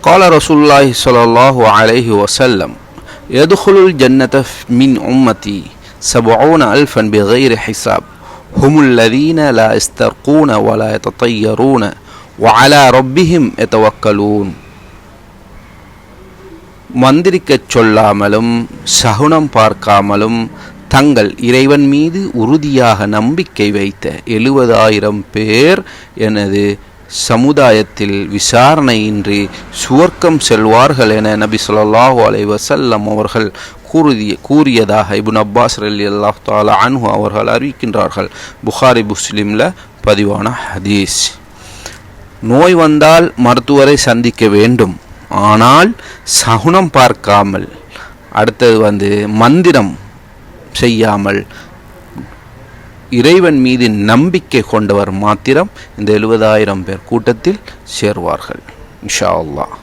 கால ரசூல்லாஹி சொல்லாஹு அலஹி வசல்லம் எதுகுலுல் ஜன்னத மின் உம்மதி சபோன அல்ஃபன் பிகைர் ஹிசாப் ஹுமுல்லதீன லா இஸ்தர்கூன வலா தத்தையரூன வலா ரொப்பிஹிம் எத்தவக்கலூன் மந்திரிக்கச் சொல்லாமலும் சகுனம் பார்க்காமலும் தங்கள் இறைவன் மீது உறுதியாக நம்பிக்கை வைத்த எழுபதாயிரம் பேர் எனது சமுதாயத்தில் விசாரணையின்றி சுவர்க்கம் செல்வார்கள் என நபி சொல்லாஹு அலை வசல்லம் அவர்கள் கூறிய கூறியதாக இபுன் அப்பாஸ் அலி அல்லாஹ் தாலா அன்ஹு அவர்கள் அறிவிக்கின்றார்கள். புகாரி முஸ்லிமில் பதிவான ஹதீஸ். நோய் வந்தால் மருத்துவரை சந்திக்க வேண்டும். ஆனால் சகுனம் பார்க்காமல் அடுத்தது வந்து மந்திரம் செய்யாமல் இறைவன் மீது நம்பிக்கை கொண்டவர் மாத்திரம் இந்த எழுபதாயிரம் பேர் கூட்டத்தில் சேர்வார்கள். இன்ஷா அல்லாஹ்.